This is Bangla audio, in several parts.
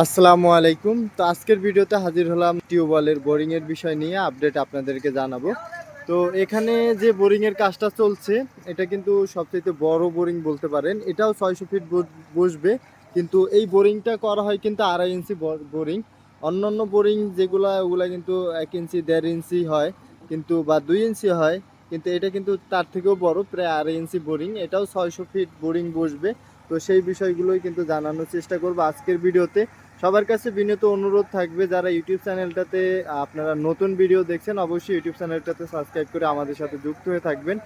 আসসালামু আলাইকুম। তো আজকের ভিডিওতে হাজির হলাম টিউবওয়েলের বোরিংয়ের বিষয় নিয়ে, আপডেট আপনাদেরকে জানাব। তো এখানে যে বোরিংয়ের কাজটা চলছে, এটা কিন্তু সবচেয়ে বড় বোরিং বলতে পারেন। এটাও ছয়শো ফিট বসবে, কিন্তু এই বোরিংটা করা হয় কিন্তু আড়াই ইঞ্চি বোরিং। অন্যান্য বোরিং যেগুলো, ওগুলা কিন্তু এক ইঞ্চি, দেড় ইঞ্চি হয়, কিন্তু বা দুই ইঞ্চি হয়, কিন্তু এটা কিন্তু তার থেকেও বড়, প্রায় আড়াই ইঞ্চি বোরিং। এটাও ছয়শো ফিট বোরিং বসবে। তো সেই বিষয়গুলোই কিন্তু জানানোর চেষ্টা করব আজকের ভিডিওতে। সবার কাছে বিনীত অনুরোধ থাকবে, যারা ইউটিউব চ্যানেলটাতে আপনারা নতুন ভিডিও দেখছেন, অবশ্যই ইউটিউব চ্যানেলটাতে সাবস্ক্রাইব করে আমাদের সাথে যুক্ত হয়ে থাকবেন।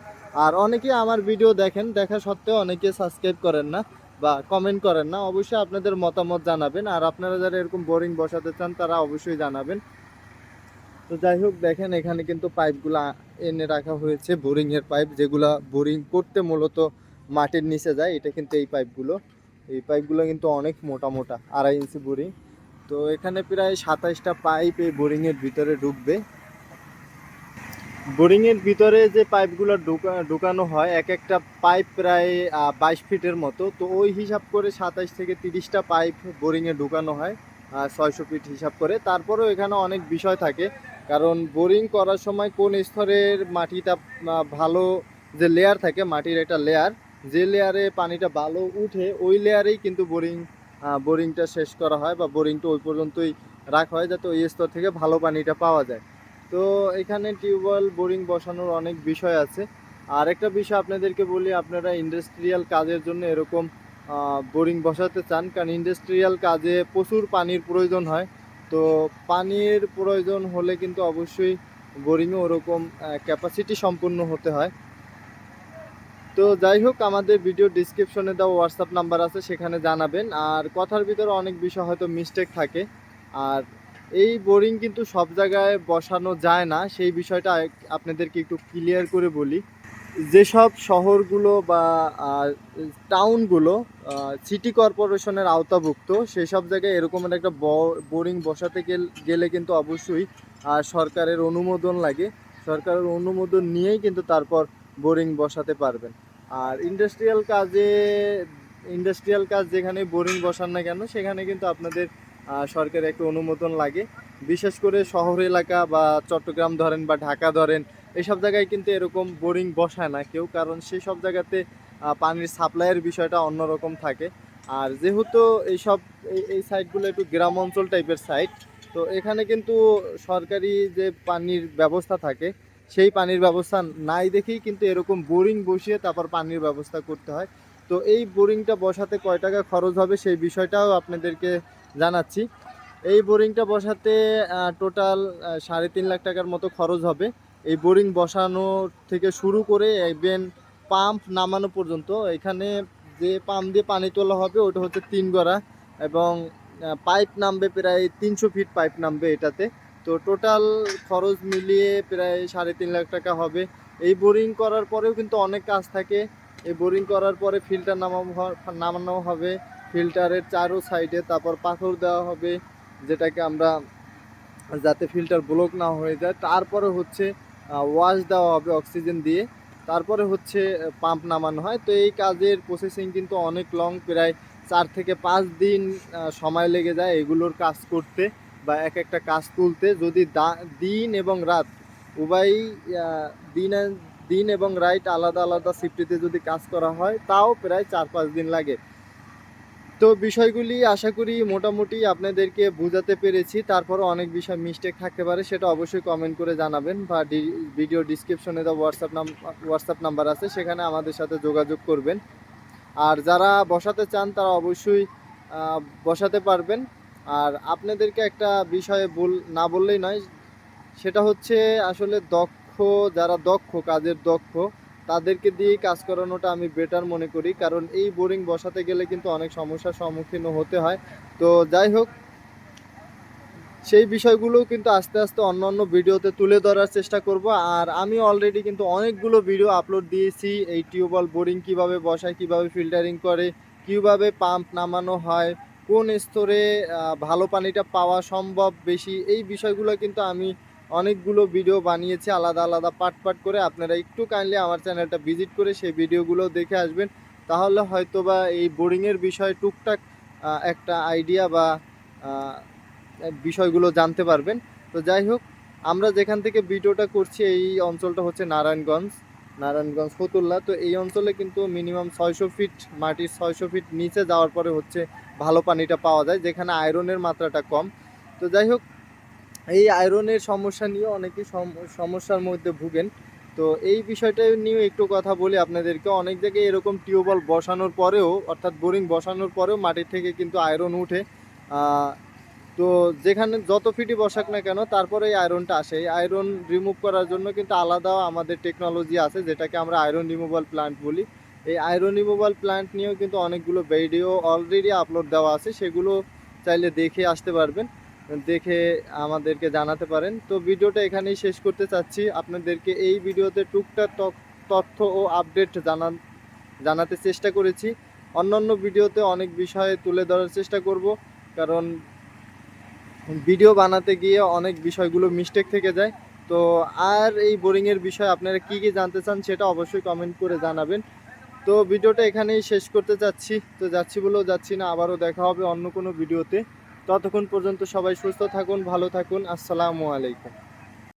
আর অনেকে আমার ভিডিও দেখেন, দেখা সত্ত্বেও অনেকে সাবস্ক্রাইব করেন না বা কমেন্ট করেন না। অবশ্যই আপনাদের মতামত জানাবেন, আর আপনারা যারা এরকম বোরিং বসাতে চান, তারা অবশ্যই জানাবেন। তো যাই হোক, দেখেন এখানে কিন্তু পাইপগুলো এনে রাখা হয়েছে বোরিংয়ের পাইপ, যেগুলা বোরিং করতে মূলত মাটির নিচে যায়, এটা কিন্তু এই পাইপগুলো। এই পাইপগুলো কিন্তু অনেক মোটা মোটা, আড়াই ইঞ্চি বোরিং। তো এখানে প্রায় সাতাইশটা পাইপ এই বোরিং এর ভিতরে ঢুকবে। বোরিং এর ভিতরে যে পাইপগুলো ঢুকা, ঢুকানো হয়, এক একটা পাইপ প্রায় বাইশ ফিটের মতো। তো ওই হিসাব করে সাতাইশ থেকে তিরিশটা পাইপ বোরিং এ ঢুকানো হয় ছয়শো ফিট হিসাব করে। তারপরেও এখানে অনেক বিষয় থাকে, কারণ বোরিং করার সময় কোন স্তরের মাটিটা ভালো যে লেয়ার থাকে, মাটির একটা লেয়ার যে লেয়ারে পানিটা ভালো উঠে, ওই লেয়ারেই কিন্তু বোরিং বোরিংটা শেষ করা হয় বা বোরিংটা ওই পর্যন্তই রাখা হয় যাতে ওই স্তর থেকে ভালো পানিটা পাওয়া যায়। তো এখানে টিউবওয়েল বোরিং বসানোর অনেক বিষয় আছে। আর একটা বিষয় আপনাদেরকে বলি, আপনারা ইন্ডাস্ট্রিয়াল কাজের জন্য এরকম বোরিং বসাতে চান, কারণ ইন্ডাস্ট্রিয়াল কাজে প্রচুর পানির প্রয়োজন হয়। তো পানির প্রয়োজন হলে কিন্তু অবশ্যই বোরিংয়ে ওরকম ক্যাপাসিটি সম্পূর্ণ হতে হয়। তো যাই হোক, আমাদের ভিডিও ডিসক্রিপশনে দেওয়া হোয়াটসঅ্যাপ নাম্বার আছে, সেখানে জানাবেন। আর কথার ভিতরে অনেক বিষয় হয়তো মিস্টেক থাকে। আর এই বোরিং কিন্তু সব জায়গায় বসানো যায় না। সেই বিষয়টা আপনাদেরকে একটু ক্লিয়ার করে বলি। যেসব শহরগুলো বা টাউনগুলো সিটি কর্পোরেশনের আওতাভুক্ত সেই সব জায়গায় এরকম একটা বোরিং বসাতে গেলে কিন্তু অবশ্যই সরকারের অনুমোদন লাগে। সরকারের অনুমোদন নিয়েই কিন্তু তারপর বোরিং বসাতে পারবেন। আর ইন্ডাস্ট্রিয়াল কাজে ইন্ডাস্ট্রিয়াল কাজ যেখানে বোরিং বসান না কেন, সেখানে কিন্তু আপনাদের সরকারের একটা অনুমোদন লাগে। বিশেষ করে শহর এলাকা বা চট্টগ্রাম ধরেন বা ঢাকা ধরেন এইসব জায়গায় কিন্তু এরকম বোরিং বসায় না কেউ, কারণ সেই সব জায়গাতে পানির সাপ্লাইয়ের বিষয়টা অন্যরকম থাকে। আর যেহেতু এইসব, এই- এই সাইটগুলো একটু গ্রাম অঞ্চল টাইপের সাইট তো এখানে কিন্তু সরকারি যে পানির ব্যবস্থা থাকে সেই পানির ব্যবস্থা নাই দেখেই কিন্তু এরকম বোরিং বসিয়ে তারপর পানির ব্যবস্থা করতে হয়। তো এই বোরিংটা বসাতে কয় টাকা খরচ হবে সেই বিষয়টাও আপনাদেরকে জানাচ্ছি। এই বোরিংটা বসাতে টোটাল সাড়ে তিন লাখ টাকার মতো খরচ হবে। এই বোরিং বসানো থেকে শুরু করে ইভেন পাম্প নামানো পর্যন্ত এখানে যে পাম্প দিয়ে পানি তোলা হবে ওটা হচ্ছে তিন গড়া এবং পাইপ নামবে প্রায় তিনশো ফিট পাইপ নামবে এটাতে। তো টোটাল খরচ মিলিয়ে প্রায় সাড়ে তিন লাখ টাকা হবে। এই বোরিং করার পরেও কিন্তু অনেক কাজ থাকে। এই বোরিং করার পরে ফিল্টার নামানো নামানো হবে। ফিল্টারের চারো সাইডে তারপর পাথর দেওয়া হবে, যেটাকে আমরা যাতে ফিল্টার ব্লক না হয়ে যায়। তারপরে হচ্ছে ওয়াশ দেওয়া হবে অক্সিজেন দিয়ে। তারপরে হচ্ছে পাম্প নামানো হয়। তো এই কাজের প্রসেসিং কিন্তু অনেক লং প্রায় চার থেকে পাঁচ দিন সময় লেগে যায় এগুলোর কাজ করতে। বা এক একটা কাজ তুলতে যদি দিন এবং রাত উভয়ই আহ, দিন দিন এবং রাইট আলাদা আলাদা শিফটিতে যদি কাজ করা হয় তাও প্রায় চার পাঁচ দিন লাগে। তো বিষয়গুলি আশা করি মোটামুটি আপনাদেরকে বোঝাতে পেরেছি। তারপরও অনেক বিষয় মিস্টেক থাকতে পারে সেটা অবশ্যই কমেন্ট করে জানাবেন বা ভিডিও ডিসক্রিপশনে দেওয়া হোয়াটসঅ্যাপ নাম হোয়াটসঅ্যাপ নাম্বার আছে সেখানে আমাদের সাথে যোগাযোগ করবেন। আর যারা বসাতে চান তারা অবশ্যই বসাতে পারবেন। আর আপনাদেরকে একটা বিষয়ে বল, না বললেই নয়, সেটা হচ্ছে আসলে দক্ষ, যারা দক্ষ, কাজের দক্ষ, তাদেরকে দিয়েই কাজ করানোটা আমি বেটার মনে করি। কারণ এই বোরিং বসাতে গেলে কিন্তু অনেক সমস্যার সম্মুখীন হতে হয়। তো যাই হোক, সেই বিষয়গুলো কিন্তু আস্তে আস্তে অন্য অন্য ভিডিওতে তুলে ধরার চেষ্টা করব। আর আমি অলরেডি কিন্তু অনেকগুলো ভিডিও আপলোড দিয়েছি। এই টিউবওয়েল বোরিং কীভাবে বসায়, কীভাবে ফিল্টারিং করে, কীভাবে পাম্প নামানো হয় কোন স্তরে ভালো পানিটা পাওয়া সম্ভব বেশি, এই বিষয়গুলো কিন্তু আমি অনেকগুলো ভিডিও বানিয়েছি, আলাদা আলাদা পার্ট পার্ট করে। আপনারা একটু কাইন্ডলি আমার চ্যানেলটা ভিজিট করে সেই ভিডিওগুলো দেখে আসবেন। তাহলে হয়তোবা এই বোরিংয়ের বিষয়ে টুকটাক একটা আইডিয়া বা বিষয়গুলো জানতে পারবেন। তো যাই হোক, আমরা যেখান থেকে ভিডিওটা করছি, এই অঞ্চলটা হচ্ছে নারায়ণগঞ্জ নারায়ণগঞ্জ ফতুল্লা। তো এই অঞ্চলে কিন্তু মিনিমাম ছয়শো ফিট মাটির ছয়শো ফিট নিচে যাওয়ার পরে হচ্ছে ভালো পানিটা পাওয়া যায়, যেখানে আয়রনের মাত্রাটা কম। তো যাই হোক, এই আয়রনের সমস্যা নিয়ে অনেকেই সম- সমস্যার মধ্যে ভুগেন। তো এই বিষয়টা নিয়ে একটু কথা বলি আপনাদেরকে। অনেক জায়গায় এরকম টিউবওয়েল বসানোর পরেও, অর্থাৎ বোরিং বসানোর পরেও মাটির থেকে কিন্তু আয়রন উঠে। তো যেখানে যত ফিটই বসাক না কেন, তারপরে এই আয়রনটা আসে। এই আয়রন রিমুভ করার জন্য কিন্তু আলাদা আমাদের টেকনোলজি আছে, যেটাকে আমরা আয়রন রিমুভাল প্ল্যান্ট বলি। এই আয়রন রিমুভাল প্ল্যান্ট নিয়েও কিন্তু অনেকগুলো ভিডিও অলরেডি আপলোড দেওয়া আছে, সেগুলো চাইলে দেখে আসতে পারবেন, দেখে আমাদেরকে জানাতে পারেন। তো ভিডিওটা এখানেই শেষ করতে চাচ্ছি। আপনাদেরকে এই ভিডিওতে টুকটাক তথ্য ও আপডেট জানান, জানাতে চেষ্টা করেছি। অন্যান্য ভিডিওতে অনেক বিষয়ে তুলে ধরার চেষ্টা করব, কারণ ভিডিও বানাতে গিয়ে অনেক বিষয়গুলো মিস্টেক থেকে যায়। তো আর এই বোরিংয়ের বিষয়ে আপনারা কি কি জানতে চান সেটা অবশ্যই কমেন্ট করে জানাবেন। তো ভিডিওটা এখানেই শেষ করতে যাচ্ছি। তো যাচ্ছি বলেও যাচ্ছি না, আবারও দেখা হবে অন্য কোনো ভিডিওতে। ততক্ষণ পর্যন্ত সবাই সুস্থ থাকুন, ভালো থাকুন, আসসালামু আলাইকুম।